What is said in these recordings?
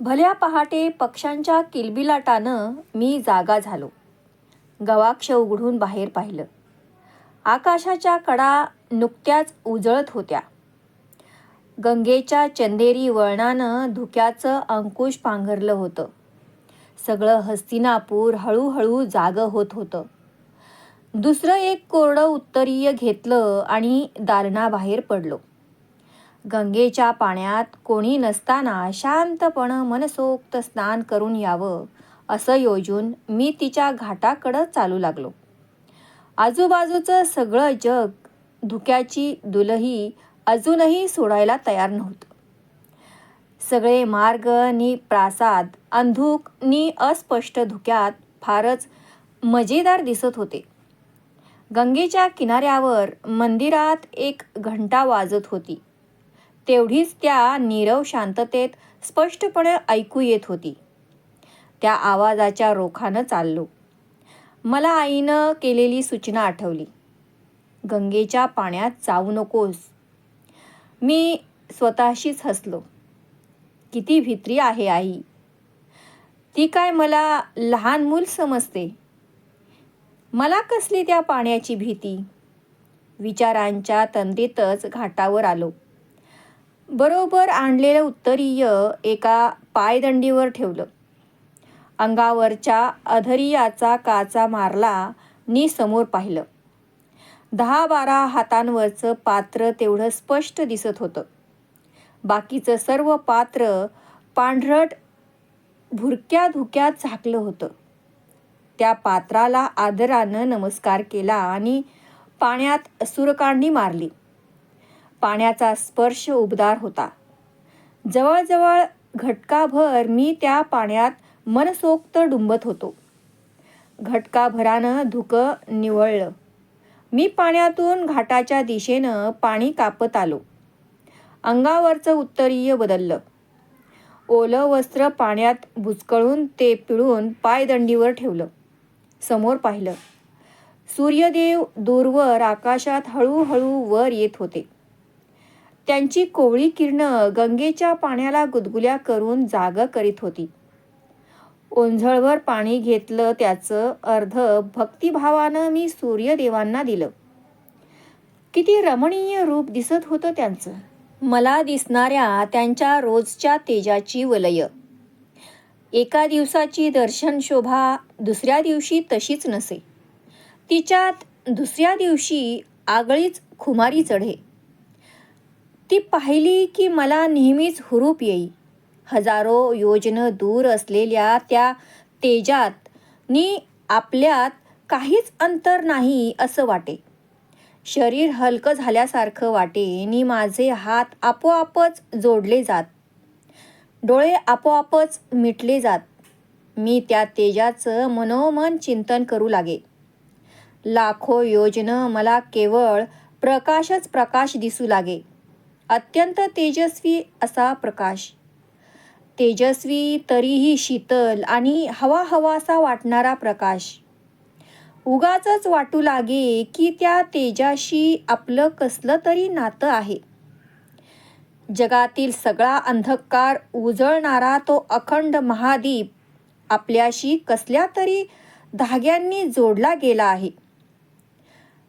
भल्या पहाटे पक्ष्यांच्या किलबिलाटानं मी जागा झालो. गवाक्ष उघडून बाहेर पाहिलं. आकाशाच्या कडा नुकत्याच उजळत होत्या. गंगेच्या चंदेरी वळणानं धुक्याचं अंकुश पांघरलं होतं. सगळं हस्तिनापूर हळूहळू जागं होत होतं. दुसरं एक कोरडं उत्तरीय घेतलं आणि दालनाबाहेर पडलो. गंगेच्या पाण्यात कोणी नसताना शांतपणं मनसोक्त स्नान करून यावं असं योजून मी तिच्या घाटाकडं चालू लागलो. आजूबाजूचं सगळं जग धुक्याची दुलही अजूनही सोडायला तयार नव्हतं. सगळे मार्ग नि प्रासाद अंधुक नि अस्पष्ट धुक्यात फारच मजेदार दिसत होते. गंगेच्या किनाऱ्यावर मंदिरात एक घंटा वाजत होती. तेवढीच त्या नीरव शांततेत स्पष्टपणे ऐकू येत होती. त्या आवाजाच्या रोखानं चाललो. मला आईनं केलेली सूचना आठवली. गंगेच्या पाण्यात जाऊ नकोस. मी स्वतःशीच हसलो. किती भित्री आहे आई. ती काय मला लहान मूल समजते. मला कसली त्या पाण्याची भीती? विचारांच्या तंद्रीतच घाटावर आलो. बरोबर आणलेलं उत्तरीय एका पायदंडीवर ठेवलं. अंगावरच्या अधरियाचा काचा मारला नी समोर पाहिलं. दहा बारा हातांवरचं पात्र तेवढं स्पष्ट दिसत होतं. बाकीचं सर्व पात्र पांढरट भुरक्या धुक्यात झाकलं होतं. त्या पात्राला आदरानं नमस्कार केला आणि पाण्यात सुरकांडी मारली. पाण्याचा स्पर्श उबदार होता. जवळजवळ घटकाभर मी त्या पाण्यात मनसोक्त डुंबत होतो. घटकाभरानं धुकं निवळलं. मी पाण्यातून घाटाच्या दिशेनं पाणी कापत आलो. अंगावरचं उत्तरीय बदललं. ओलं वस्त्र पाण्यात बुचकळून ते पिळून पायदंडीवर ठेवलं. समोर पाहिलं. सूर्यदेव दूरवर आकाशात हळूहळू वर येत होते. त्यांची कोवळी किरणं गंगेच्या पाण्याला गुदगुल्या करून जाग करीत होती. ओंझळवर पाणी घेतलं त्याचं अर्ध भक्तिभावानं मी सूर्यदेवांना दिलं. किती रमणीय रूप दिसत होतं त्यांचं. मला दिसणाऱ्या त्यांच्या रोजच्या तेजाची वलय. एका दिवसाची दर्शन शोभा दुसऱ्या दिवशी तशीच नसे. तिच्यात दुसऱ्या दिवशी आगळीच खुमारी चढे. ती पाहिली की मला नेहमीच हुरूप येई. हजारो योजन दूर असलेल्या त्या तेजात नी आपल्यात काहीच अंतर नाही असं वाटे. शरीर हलकं झाल्यासारखं वाटे नी माझे हात आपोआपच जोडले जात. डोळे आपोआपच मिटले जात. मी त्या तेजाचं मनोमन चिंतन करू लागे. लाखो योजन मला केवळ प्रकाशच प्रकाश दिसू लागे. अत्यंत तेजस्वी असा प्रकाश. तेजस्वी तरीही शीतल आणि हवा हवासा वाटणारा प्रकाश. उगाच वाटू लागे की त्या तेजाशी आपलं कसलं तरी नातं आहे. जगातील सगळा अंधकार उजळणारा तो अखंड महादीप आपल्याशी कसल्या तरी धाग्यांनी जोडला गेला आहे.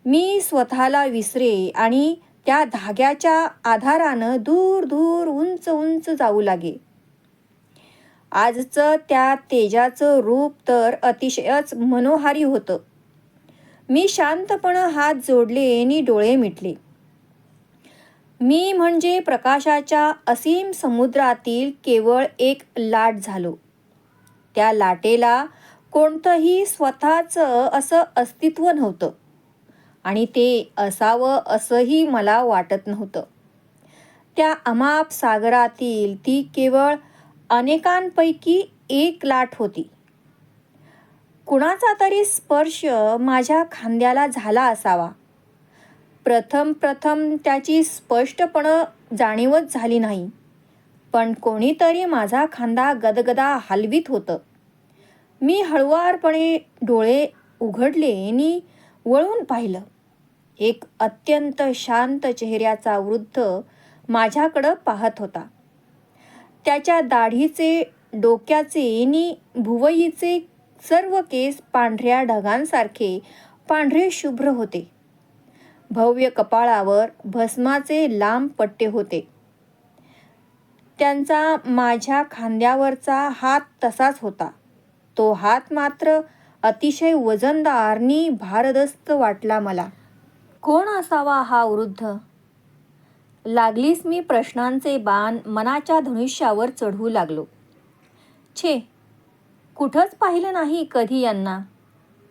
मी स्वतःला विसरे आणि त्या धाग्याच्या आधारानं दूर दूर उंच उंच जाऊ लागे. आजचं त्या तेजाचं रूप तर अतिशयच मनोहारी होतं. मी शांतपणे हात जोडले आणि डोळे मिटले. मी म्हणजे प्रकाशाच्या असीम समुद्रातील केवळ एक लाट झालो. त्या लाटेला कोणतंही स्वतःचं असं अस्तित्व नव्हतं. आणि ते असावं असंही मला वाटत नव्हतं. त्या अमाप सागरातील ती केवळ अनेकांपैकी एक लाट होती. कुणाचा तरी स्पर्श माझ्या खांद्याला झाला असावा. प्रथम प्रथम त्याची स्पष्टपणं जाणीवच झाली नाही. पण कोणीतरी माझा खांदा गदगदा हलवीत होतं. मी हळुवारपणे डोळे उघडले आणि वळून पाहिलं. एक अत्यंत शांत चेहऱ्याचा वृद्ध माझ्याकडं पाहत होता. त्याच्या दाढीचे डोक्याचे नि भुवईचे सर्व केस पांढऱ्या ढगांसारखे पांढरे शुभ्र होते. भव्य कपाळावर भस्माचे लांब पट्टे होते. त्यांचा माझ्या खांद्यावरचा हात तसाच होता. तो हात मात्र अतिशय वजनदार नि भारदस्त वाटला मला. कोण असावा हा वृद्ध? लागलीच मी प्रश्नांचे बाण मनाच्या धनुष्यावर चढवू लागलो. छे कुठंच पाहिलं नाही कधी यांना.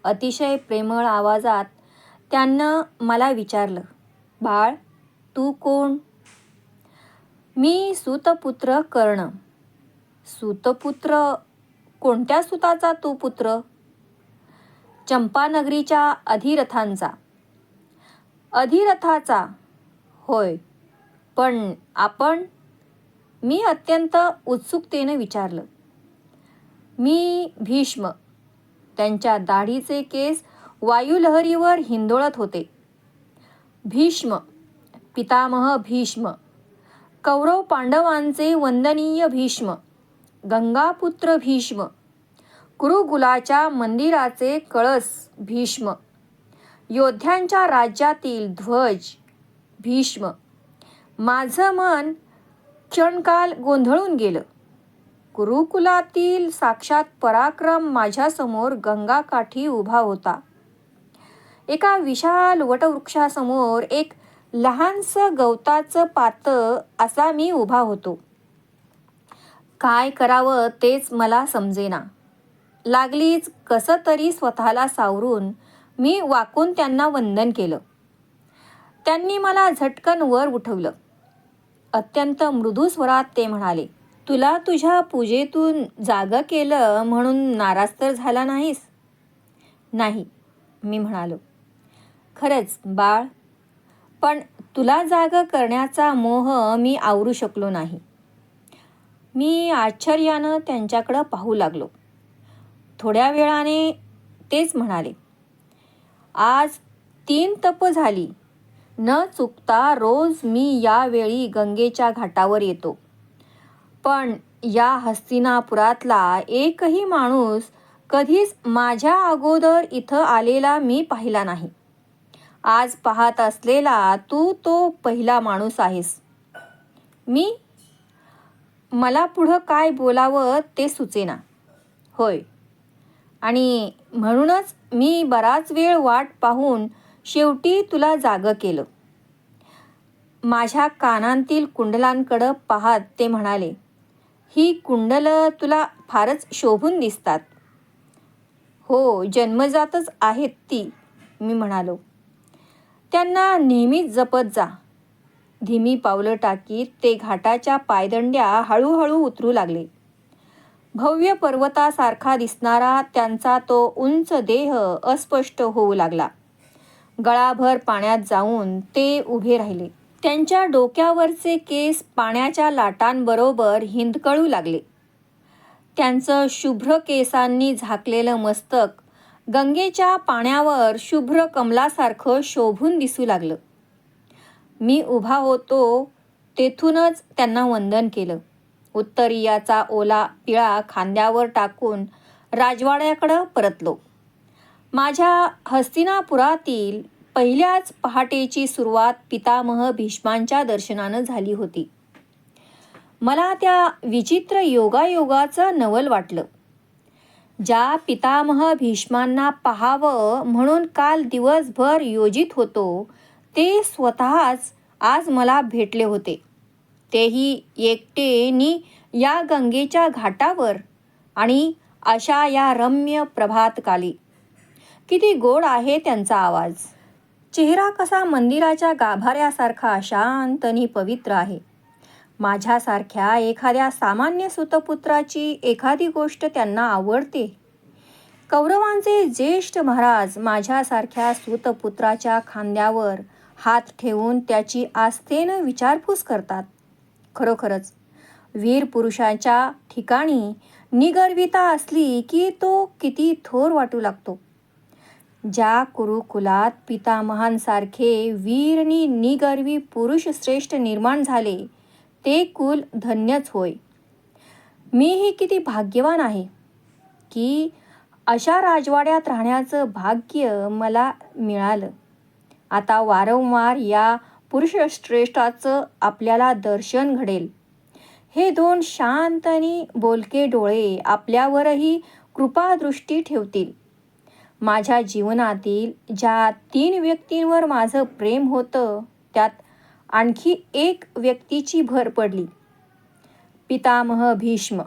अतिशय प्रेमळ आवाजात त्यांना मला विचारलं बाळ तू कोण? मी सुतपुत्र कर्ण. सुतपुत्र? कोणत्या सुताचा तू पुत्र? चंपानगरीच्या अधिरथांचा. अधिरथाचा होय. पण आपण मी अत्यंत उत्सुकतेने विचारलं. मी भीष्म. त्यांच्या दाढीचे केस वायुलहरीवर हिंदोळत होते. भीष्म पितामह भीष्म कौरव पांडवांचे वंदनीय भीष्म गंगापुत्र भीष्म कुरुगुलाच्या मंदिराचे कळस भीष्म. योद्ध्यांच्या राज्यातील ध्वज भीष्म. माझं मन क्षणकाल गोंधळून गेलं. गुरुकुलातील साक्षात पराक्रम माझ्यासमोर गंगाकाठी उभा होता. एका विशाल वटवृक्षासमोर एक लहानसं गवताचं पातं असा मी उभा होतो. काय करावं तेच मला समजेना. लागलीच कसं तरी स्वतःला सावरून मी वाकून त्यांना वंदन केलं. त्यांनी मला झटकन वर उठवलं. अत्यंत मृदू स्वरात ते म्हणाले तुला तुझ्या पूजेतून जागं केलं म्हणून नाराज तर झाला नाहीस? नाही मी म्हणालो. खरंच बाळ पण तुला जागं करण्याचा मोह मी आवरू शकलो नाही. मी आश्चर्यानं त्यांच्याकडं पाहू लागलो. थोड्या वेळाने तेच म्हणाले आज तीन तप झाली. न चुकता रोज मी यावेळी गंगेच्या घाटावर येतो. पण या हस्तिनापुरातला एकही माणूस कधीच माझ्या अगोदर इथं आलेला मी पाहिला नाही. आज पाहत असलेला तू तो पहिला माणूस आहेस. मी? मला पुढं काय बोलावं ते सुचेना. होय आणि म्हणूनच मी बराच वेळ वाट पाहून शेवटी तुला जागं केलं. माझ्या कानांतील कुंडलांकडं पाहत ते म्हणाले ही कुंडलं तुला फारच शोभून दिसतात. हो जन्मजातच आहेत ती मी म्हणालो. त्यांना नेहमीच जपत जा. धीमी पावलं टाकीत ते घाटाच्या पायदंड्या हळूहळू उतरू लागले. भव्य पर्वतासारखा दिसणारा त्यांचा तो उंच देह अस्पष्ट होऊ लागला. गळाभर पाण्यात जाऊन ते उभे राहिले. त्यांच्या डोक्यावरचे केस पाण्याच्या लाटांबरोबर हिंदकळू लागले. त्यांचं शुभ्र केसांनी झाकलेलं मस्तक गंगेच्या पाण्यावर शुभ्र कमलासारखं शोभून दिसू लागलं. मी उभा होतो तेथूनच त्यांना वंदन केलं. उत्तरीयाचा ओला पिळा खांद्यावर टाकून राजवाड्याकडं परतलो. माझ्या हस्तिनापुरातील पहिल्याच पहाटेची सुरुवात पितामह भीष्मांच्या दर्शनानं झाली होती. मला त्या विचित्र योगायोगाचं नवल वाटलं. ज्या पितामह भीष्मांना पाहावं म्हणून काल दिवसभर योजित होतो ते स्वतःच आज मला भेटले होते. तेही एकटेनी या गंगेच्या घाटावर आणि अशा या रम्य प्रभातकाली. किती गोड आहे त्यांचा आवाज. चेहरा कसा मंदिराच्या गाभाऱ्यासारखा शांत आणि पवित्र आहे. माझ्यासारख्या एखाद्या सामान्य सुतपुत्राची एखादी गोष्ट त्यांना आवडते. कौरवांचे ज्येष्ठ महाराज माझ्यासारख्या सुतपुत्राच्या खांद्यावर हात ठेवून त्याची आस्थेनं विचारपूस करतात. खरोखरच. वीर पुरुषाच्या ठिकाणी निगर्विता असली की तो किती थोर वाटू लागतो. ज्या कुरुकुलात पितामहांसारखे वीरनी निगर्वी पुरुष श्रेष्ठ निर्माण झाले ते कुल धन्यच होय. मीही किती भाग्यवान आहे की अशा राजवाड्यात राहण्याचं भाग्य मला मिळालं. आता वारंवार या पुरुषश्रेष्ठाचं आपल्याला दर्शन घडेल. हे दोन शांत आणि बोलके डोळे आपल्यावरही कृपादृष्टी ठेवतील. माझ्या जीवनातील ज्या तीन व्यक्तींवर माझं प्रेम होतं त्यात आणखी एक व्यक्तीची भर पडली. पितामह भीष्म